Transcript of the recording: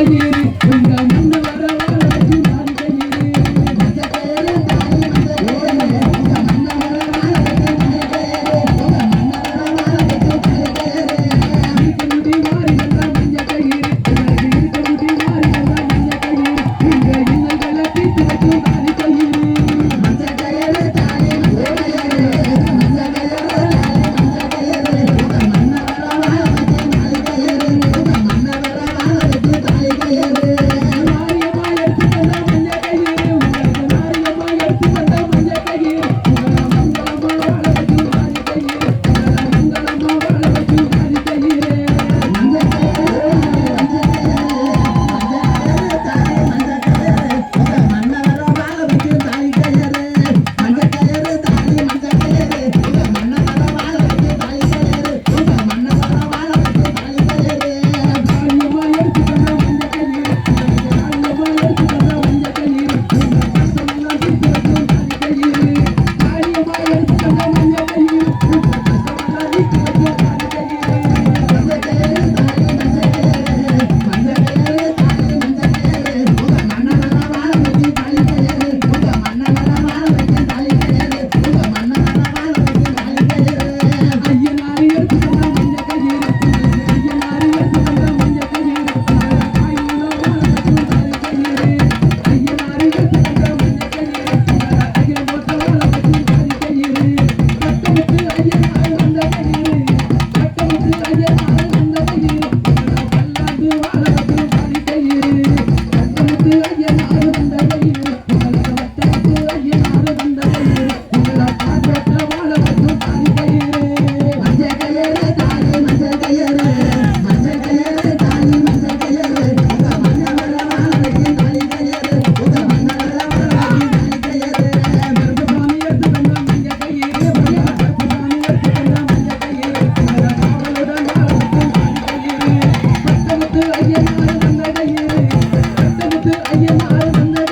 மலையேறி கொஞ்சம் ஐயனார் வந்தடையே ரத்தமுத்து ஐயனார் வந்தடையே